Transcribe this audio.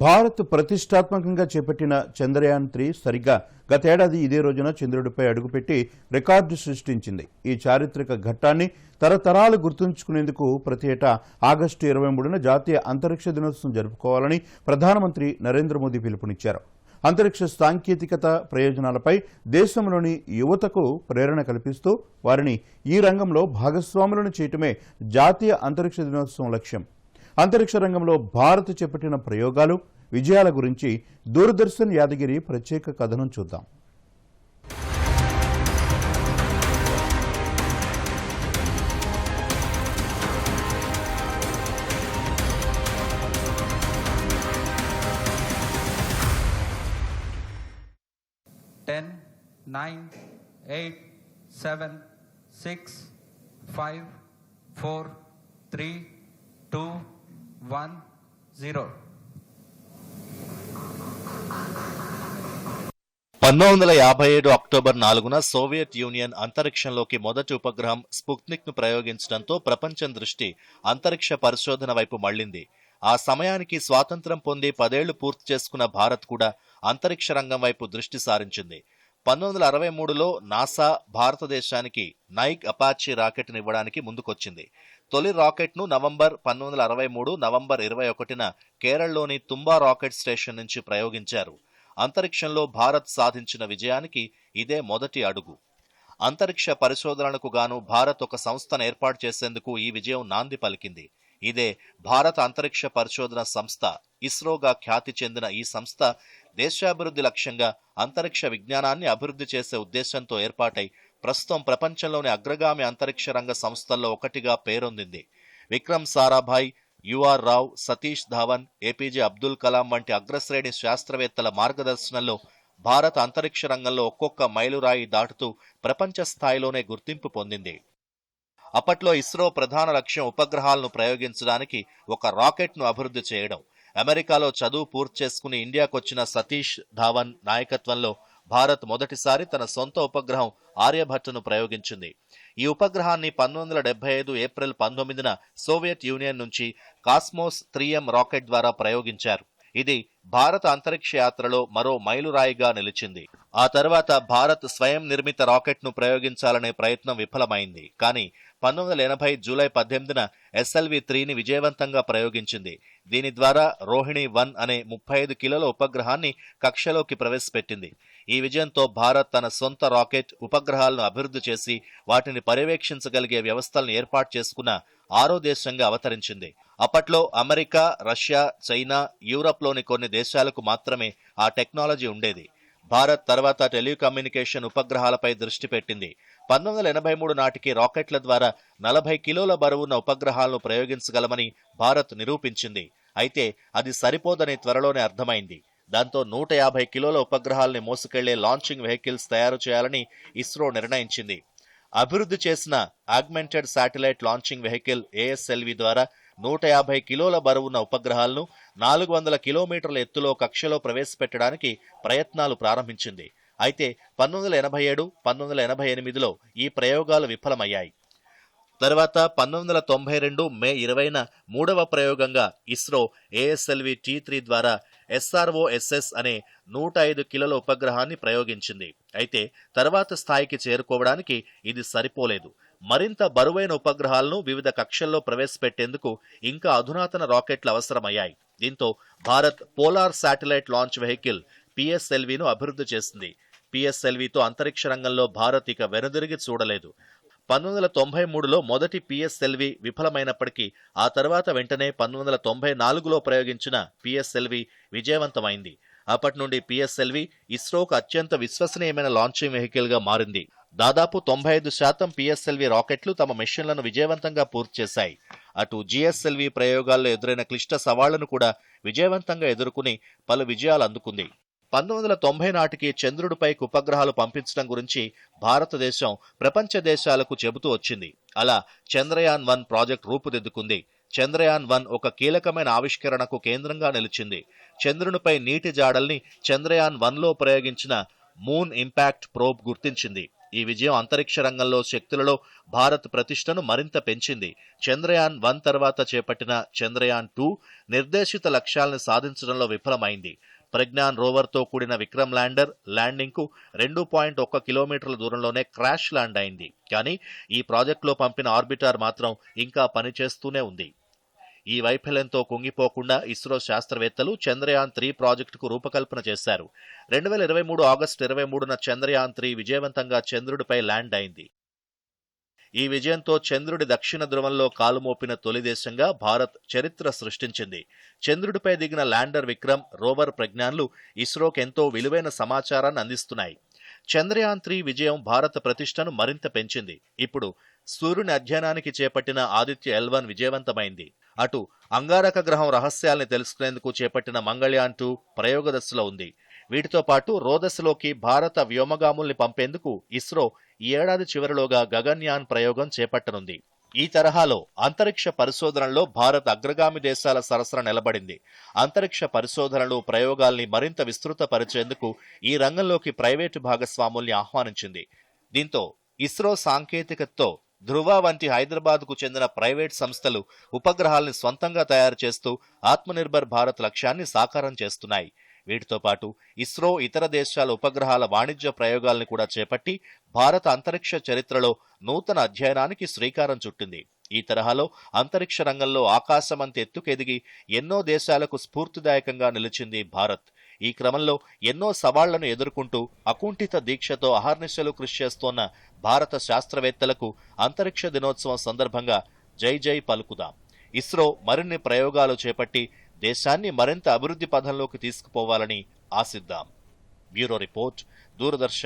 భారత్ ప్రతిష్టాత్మకంగా చేపట్టిన చంద్రయాన్ త్రీ సరిగ్గా గతేడాది ఇదే రోజున చంద్రుడిపై అడుగుపెట్టి రికార్డు సృష్టించింది. ఈ చారిత్రక ఘట్టాన్ని తరతరాలు గుర్తుంచుకునేందుకు ప్రతి ఏటా ఆగస్టు ఇరవై మూడున జాతీయ అంతరిక్ష దినోత్సవం జరుపుకోవాలని ప్రధానమంత్రి నరేంద్ర మోదీ పిలుపునిచ్చారు. అంతరిక్ష సాంకేతికత ప్రయోజనాలపై దేశంలోని యువతకు ప్రేరణ కల్పిస్తూ వారిని ఈ రంగంలో భాగస్వాములను చేయటమే జాతీయ అంతరిక్ష దినోత్సవం లక్ష్యం. అంతరిక్ష రంగంలో భారత్ చేపట్టిన ప్రయోగాలు విజయాల గురించి దూరదర్శన్ యాదగిరి ప్రత్యేక కథనం చూద్దాం. Ten nine eight seven six five four three two one zero. పంతొమ్మిది వందల యాభై ఏడు అక్టోబర్ నాలుగున సోవియట్ యూనియన్ అంతరిక్షంలోకి మొదటి ఉపగ్రహం స్పుత్నిక్ను ప్రయోగించడంతో ప్రపంచం దృష్టి అంతరిక్ష పరిశోధన వైపు మళ్ళింది ఆ సమయానికి స్వాతంత్రం పొంది పదేళ్ళు పూర్తి చేసుకున్న భారత్ కూడా అంతరిక్ష రంగం వైపు దృష్టి సారించింది. పంతొమ్మిది వందల అరవై మూడులో నాసా భారతదేశానికి నైక్ అపాచీ రాకెట్ ఇవ్వడానికి ముందుకొచ్చింది. తొలి రాకెట్ను నవంబర్ పంతొమ్మిది వందల అరవై మూడు నవంబర్ ఇరవై ఒకటిన కేరళలోని తుంబా రాకెట్ స్టేషన్ నుంచి ప్రయోగించారు. అంతరిక్షంలో భారత్ సాధించిన విజయానికి ఇదే మొదటి అడుగు. అంతరిక్ష పరిశోధనలకు గాను భారత్ ఒక సంస్థను ఏర్పాటు చేసేందుకు ఈ విజయం నాంది పలికింది. ఇదే భారత అంతరిక్ష పరిశోధన సంస్థ ఇస్రోగా ఖ్యాతి చెందిన ఈ సంస్థ దేశాభివృద్ధి లక్ష్యంగా అంతరిక్ష విజ్ఞానాన్ని అభివృద్ధి చేసే ఉద్దేశంతో ఏర్పాటై ప్రస్తుతం ప్రపంచంలోని అగ్రగామి అంతరిక్ష రంగ సంస్థల్లో ఒకటిగా పేరొందింది. Vikram Sarabhai U R Rao Satish Dhawan A P J Abdul Kalam వంటి అగ్రశ్రేణి శాస్త్రవేత్తల మార్గదర్శనంలో భారత అంతరిక్ష రంగంలో ఒక్కొక్క మైలురాయి దాటుతూ ప్రపంచ స్థాయిలోనే గుర్తింపు పొందింది. అప్పట్లో ఇస్రో ప్రధాన లక్ష్యం ఉపగ్రహాలను ప్రయోగించడానికి ఒక రాకెట్ను అభివృద్ధి చేయడం. అమెరికాలో చదువు పూర్తి చేసుకుని ఇండియాకొచ్చిన సతీష్ ధావన్ నాయకత్వంలో భారత్ మొదటిసారి తన సొంత ఉపగ్రహం ఆర్యభట్టను ప్రయోగించింది. ఈ ఉపగ్రహాన్ని పంతొమ్మిది వందల డెబ్బై ఐదు ఏప్రిల్ పంతొమ్మిదిన సోవియట్ యూనియన్ నుంచి కాస్మోస్ త్రీ ఎం రాకెట్ ద్వారా ప్రయోగించారు. ఇది భారత అంతరిక్ష యాత్రలో మరో మైలురాయిగా నిలిచింది. ఆ తర్వాత భారత్ స్వయం నిర్మిత రాకెట్ను ప్రయోగించాలనే ప్రయత్నం విఫలమైంది. కానీ పంతొమ్మిది వందల ఎనభై జూలై పద్దెనిమిదిన ఎస్ఎల్వి త్రీని విజయవంతంగా ప్రయోగించింది. దీని ద్వారా రోహిణి వన్ అనే ముప్పై ఐదు కిలోల ఉపగ్రహాన్ని కక్షలోకి ప్రవేశపెట్టింది. ఈ విజయంతో భారత్ తన సొంత రాకెట్ ఉపగ్రహాలను అభివృద్ధి చేసి వాటిని పర్యవేక్షించగలిగే వ్యవస్థలను ఏర్పాటు చేసుకున్న ఆరో దేశంగా అవతరించింది. అప్పట్లో అమెరికా రష్యా చైనా యూరప్లోని కొన్ని దేశాలకు మాత్రమే ఆ టెక్నాలజీ ఉండేది. భారత్ తర్వాత టెలికమ్యూనికేషన్ ఉపగ్రహాలపై దృష్టి పెట్టింది. పంతొమ్మిది వందల ఎనభై మూడు నాటికి రాకెట్ల ద్వారా నలభై కిలోల బరువున్న ఉపగ్రహాలను ప్రయోగించగలమని భారత్ నిరూపించింది. అయితే అది సరిపోదని త్వరలోనే అర్థమైంది. దాంతో నూట యాభై కిలోల ఉపగ్రహాల్ని మోసుకెళ్ళే లాంచింగ్ వెహికల్స్ తయారు చేయాలని ఇస్రో నిర్ణయించింది. అభివృద్ధి చేసిన augmented satellite launching vehicle ASLV ద్వారా నూట యాభై కిలోల బరువున్న ఉపగ్రహాలను నాలుగు వందల కిలోమీటర్ల ఎత్తులో కక్షలో ప్రవేశపెట్టడానికి ప్రయత్నాలు ప్రారంభించింది. అయితే పంతొమ్మిది వందల ఎనభై ఏడు పంతొమ్మిది వందల ఎనభై ఎనిమిదిలో ఈ ప్రయోగాలు విఫలమయ్యాయి. తర్వాత పంతొమ్మిది వందల తొంభై రెండు మే ఇరవైన మూడవ ప్రయోగంగా ఇస్రో ఏఎస్ఎల్వి టీ త్రీ ద్వారా ఎస్ఆర్ఓఎస్ఎస్ అనే నూట ఐదు కిలోల ఉపగ్రహాన్ని ప్రయోగించింది. అయితే తర్వాత స్థాయికి చేరుకోవడానికి ఇది సరిపోలేదు. మరింత బరువైన ఉపగ్రహాలను వివిధ కక్షల్లో ప్రవేశపెట్టేందుకు ఇంకా అధునాతన రాకెట్లు అవసరమయ్యాయి. దీంతో Bharat polar satellite launch vehicle పిఎస్ఎల్విను అభివృద్ధి చేసింది. పిఎస్ఎల్వితో అంతరిక్ష రంగంలో భారత్ ఇక వెనుదిరిగి చూడలేదు. పంతొమ్మిది వందల తొంభై మూడులో మొదటి పిఎస్ఎల్వి విఫలమైనప్పటికీ ఆ తర్వాత వెంటనే పంతొమ్మిది వందల తొంభై నాలుగులో ప్రయోగించిన పిఎస్ఎల్వి విజయవంతమైంది. అప్పటి నుండి పిఎస్ఎల్వి ఇస్రోకు అత్యంత విశ్వసనీయమైన లాంచింగ్ వెహికల్గా మారింది. దాదాపు తొంభై ఐదు శాతం పిఎస్ఎల్వి రాకెట్లు తమ మిషన్లను విజయవంతంగా పూర్తి చేశాయి. అటు జిఎస్ఎల్వి ప్రయోగాల్లో ఎదురైన క్లిష్ట సవాళ్ళను కూడా విజయవంతంగా ఎదుర్కొని పలు విజయాలు అందుకుంది. పంతొమ్మిది వందల తొంభై నాటికి చంద్రుడిపైకి ఉపగ్రహాలు పంపించడం గురించి భారతదేశం ప్రపంచ దేశాలకు చెబుతూ వచ్చింది. అలా చంద్రయాన్ వన్ ప్రాజెక్ట్ రూపుదిద్దుకుంది. చంద్రయాన్ వన్ ఒక కీలకమైన ఆవిష్కరణకు కేంద్రంగా నిలిచింది. చంద్రునిపై నీటి జాడల్ని చంద్రయాన్ వన్లో ప్రయోగించిన మూన్ ఇంపాక్ట్ ప్రోబ్ గుర్తించింది. ఈ విజయం అంతరిక్ష రంగంలో శక్తులలో భారత్ ప్రతిష్టను మరింత పెంచింది. చంద్రయాన్ వన్ తర్వాత చేపట్టిన చంద్రయాన్ టూ నిర్దేశిత లక్ష్యాలను సాధించడంలో విఫలమైంది. ప్రజ్ఞాన్ రోవర్తో కూడిన విక్రమ్ ల్యాండర్ ల్యాండింగ్కు రెండు పాయింట్ ఒక్క కిలోమీటర్ల దూరంలోనే క్రాష్ ల్యాండ్ అయింది. కానీ ఈ ప్రాజెక్టులో పంపిన ఆర్బిటార్ మాత్రం ఇంకా పనిచేస్తూనే ఉంది. ఈ వైఫల్యంతో కుంగిపోకుండా ఇస్రో శాస్త్రవేత్తలు చంద్రయాన్ త్రీ ప్రాజెక్టుకు రూపకల్పన చేశారు. రెండు వేల ఇరవై మూడు ఆగస్టు ఇరవై మూడున చంద్రయాన్ త్రీ విజయవంతంగా చంద్రుడిపై ల్యాండ్ అయింది. ఈ విజయంతో చంద్రుడి దక్షిణ ధ్రువంలో కాలుమోపిన తొలి దేశంగా భారత్ చరిత్ర సృష్టించింది. చంద్రుడిపై దిగిన ల్యాండర్ విక్రమ్ రోవర్ ప్రజ్ఞాన్లు ఇస్రోకి ఎంతో విలువైన సమాచారాన్ని అందిస్తున్నాయి. చంద్రయాన్ త్రీ విజయం భారత ప్రతిష్టను మరింత పెంచింది. ఇప్పుడు సూర్యుని అధ్యయనానికి చేపట్టిన ఆదిత్య ఎల్వన్ విజయవంతమైంది. అటు అంగారక గ్రహం రహస్యాల్ని తెలుసుకునేందుకు చేపట్టిన మంగళయాన్ టూ ప్రయోగ దశలో ఉంది. వీటితో పాటు రోదస్లోకి భారత వ్యోమగాముల్ని పంపేందుకు ఇస్రో ఈ ఏడాది చివరిలోగా గగన్యాన్ ప్రయోగం చేపట్టనుంది. ఈ తరహాలో అంతరిక్ష పరిశోధనలో భారత్ అగ్రగామి దేశాల సరసన నిలబడింది. అంతరిక్ష పరిశోధనలు ప్రయోగాల్ని మరింత విస్తృతపరిచేందుకు ఈ రంగంలోకి ప్రైవేటు భాగస్వాముల్ని ఆహ్వానించింది. దీంతో ఇస్రో సాంకేతికతతో ధృవ వంటి హైదరాబాద్కు చెందిన ప్రైవేట్ సంస్థలు ఉపగ్రహాల్ని స్వంతంగా తయారు చేస్తూ ఆత్మనిర్భర్ భారత్ లక్ష్యాన్ని సాకారం చేస్తున్నాయి. వీటితో పాటు ఇస్రో ఇతర దేశాల ఉపగ్రహాల వాణిజ్య ప్రయోగాల్ని కూడా చేపట్టి భారత అంతరిక్ష చరిత్రలో నూతన అధ్యయనానికి శ్రీకారం చుట్టింది. ఈ తరహాలో అంతరిక్ష రంగంలో ఆకాశమంత ఎత్తుకెదిగి ఎన్నో దేశాలకు స్ఫూర్తిదాయకంగా నిలిచింది భారత్. ఈ క్రమంలో ఎన్నో సవాళ్ళను ఎదుర్కొంటూ అకుంఠిత దీక్షతో అహర్నిశలు కృషి చేస్తోన్న భారత శాస్త్రవేత్తలకు అంతరిక్ష దినోత్సవం సందర్భంగా జై జై పలుకుదాం. ఇస్రో మరిన్ని ప్రయోగాలు చేపట్టి దేశాన్ని మరింత అభివృద్ధి పథంలోకి తీసుకుపోవాలని ఆశిద్దాం. Bureau report Doordarshan.